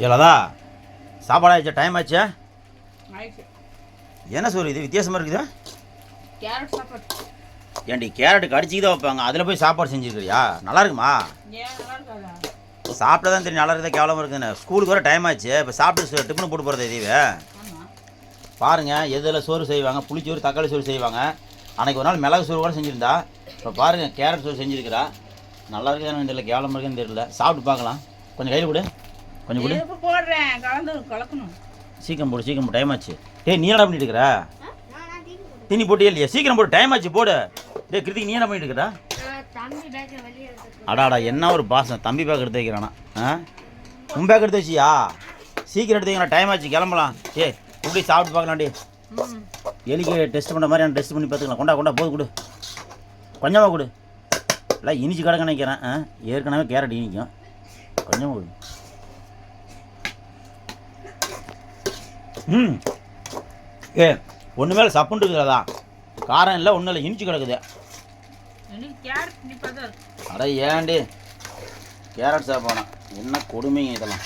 இவ்வளோதா சாப்பாடு ஆயிடுச்சா? டைம் ஆச்சா? என்ன சோறு இது? வித்தியாசமாக இருக்குது? கேரட் சாப்பாடு. ஏன்டி கேரட்டு கடிச்சிக்கு தான் வைப்பாங்க. அதில் போய் சாப்பாடு செஞ்சுருக்கிறியா? நல்லா இருக்குமா? சாப்பிட்டா தான் தெரியும் நல்லா இருக்குதா கேவலமாக இருக்குதுன்னு. ஸ்கூலுக்கு வர டைம் ஆச்சு. இப்போ சாப்பிட்டு டிஃபன் போட்டு போகிறது இதுவே பாருங்கள் எதில் சோறு செய்வாங்க? புளிச்சோறு தக்காளி சோறு செய்வாங்க. அன்னைக்கு ஒரு நாள் மிளகு சோறு கூட செஞ்சுருந்தா. இப்போ பாருங்கள் கேரட் சோறு செஞ்சுருக்கிறா. நல்லா இருக்குதான்னு தெரியல கேவலமாக இருக்குன்னு தெரியல. சாப்பிட்டு பார்க்கலாம். கொஞ்சம் கையில் கொடு. கொஞ்சம் கொடு. இப்போ போடுறேன். கலந்து கலக்கணும். சீக்கிரம் போடு சீக்கிரம் போடு. டைம் ஆச்சு. டேய் நீ என்ன பண்ணிட்டு இருக்கிற? தீனி போட்டு இல்லையா? சீக்கிரம் போடு டைம் ஆச்சு போடு. டேய் கிருத்திக் நீ என்ன பண்ணிட்டு இருக்கிற? தம்பி பேக்க வெளியே எடுத்துட்டு அடாடா என்ன ஒரு பாசம். தம்பி பேக் எடுத்து வைக்கிறானா ஆ? உன் பேக் எடுத்து வச்சியா? சீக்கிரம் எடுத்து வைக்கிறா டைம் ஆச்சு கிளம்பலாம். ஏய் இப்படி சாப்பிட்டு பார்க்கலாம் டே ம். எலிக்கு டெஸ்ட் பண்ணுற மாதிரி நான் டெஸ்ட் பண்ணி பார்த்துக்கலாம். கொண்டா கொண்டா போது கொடு. கொஞ்சமாக கொடு. இல்லை இனிச்சு கிடக்க நினைக்கிறேன். ஆ? ஏற்கனவே கேரட் இனிக்கும். கொஞ்சமாக கொடு. ம். ஏ ஒன்று மேலே சப்புண்டு இருக்கிறதா காரம் இல்லை ஒன்றும் இல்லை இனிச்சு கிடக்குது. அட ஏன்டி? கேரட் சாப்பிடணும் என்ன கொடுமைங்க இதெல்லாம்.